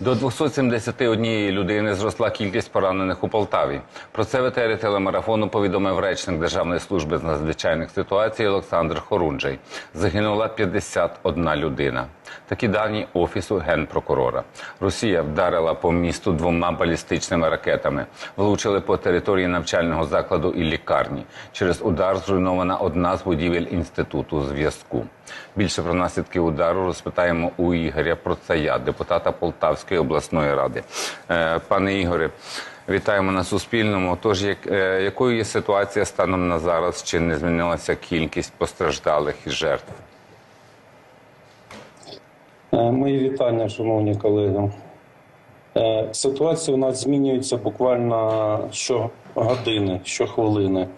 До 271 людини зросла кількість поранених у Полтаві. Про це в етері телемарафону повідомив речник Державної служби з надзвичайних ситуацій Олександр Хорунжий. Загинула 51 людина. Такі дані офісу генпрокурора. Росія вдарила по місту двома балістичними ракетами. Влучили по території навчального закладу і лікарні. Через удар зруйнована одна з будівель інституту зв'язку. Більше про наслідки удару розпитаємо у Ігоря Процая, депутата Полтавської обласної ради. Е, Пане Ігоре, вітаємо на Суспільному. Тож, як, е, якою є ситуація станом на зараз? Чи не змінилася кількість постраждалих і жертв? Е, Мої вітання, шановні колеги. Ситуація у нас змінюється буквально щогодини, щохвилини,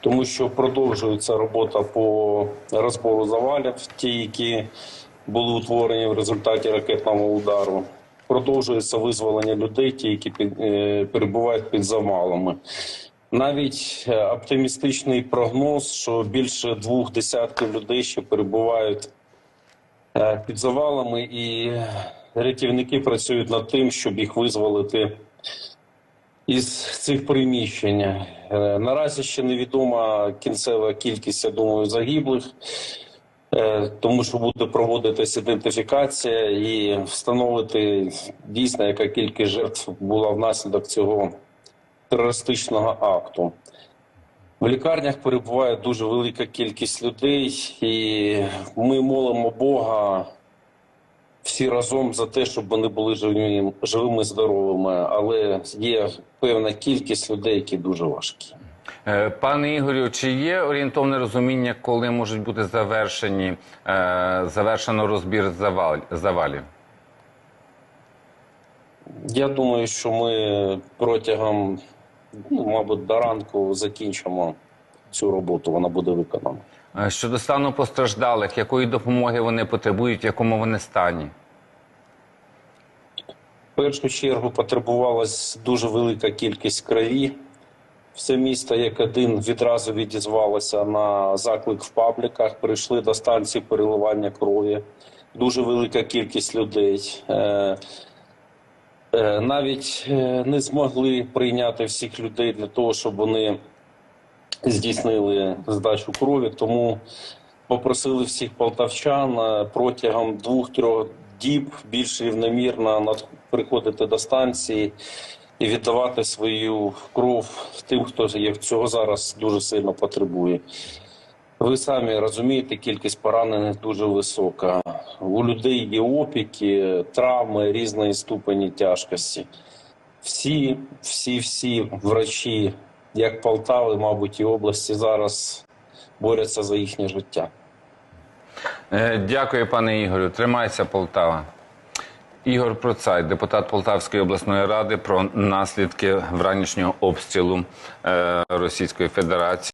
тому що продовжується робота по розбору завалів, ті, які були утворені в результаті ракетного удару. Продовжується визволення людей, ті, які е, перебувають під завалами. Навіть е, оптимістичний прогноз, що більше двох десятків людей ще перебувають е, під завалами, і рятівники працюють над тим, щоб їх визволити із цих приміщень. Наразі ще невідома кінцева кількість, я думаю, загиблих, тому що буде проводитись ідентифікація і встановити дійсно, яка кількість жертв була внаслідок цього терористичного акту. В лікарнях перебуває дуже велика кількість людей, і ми молимо Бога всі разом за те, щоб вони були живими, живими здоровими. Але є певна кількість людей, які дуже важкі. Е, Пане Ігорю, чи є орієнтовне розуміння, коли можуть бути завершені е, завершено розбір завал, завалів? Я думаю, що ми протягом, ну, мабуть, до ранку закінчимо цю роботу. Вона буде виконана. Е, Щодо стану постраждалих, якої допомоги вони потребують, в якому вони стані? В першу чергу потребувалась дуже велика кількість крові. Все місто як один відразу відізвалося на заклик в пабліках. Прийшли до станції переливання крові. Дуже велика кількість людей. Е, е, Навіть е, не змогли прийняти всіх людей для того, щоб вони здійснили здачу крові. Тому попросили всіх полтавчан протягом двох-трьох діб більш рівномірно приходити до станції і віддавати свою кров тим, хто цього зараз дуже сильно потребує. Ви самі розумієте, кількість поранених дуже висока. У людей є опіки, травми різної ступені тяжкості. Всі, всі, всі врачі, як Полтави, мабуть, і області зараз борються за їхнє життя. Е, Дякую, пане Ігорю. Тримайся, Полтава. Ігор Процай, депутат Полтавської обласної ради, про наслідки вранішнього обстрілу е, Російської Федерації.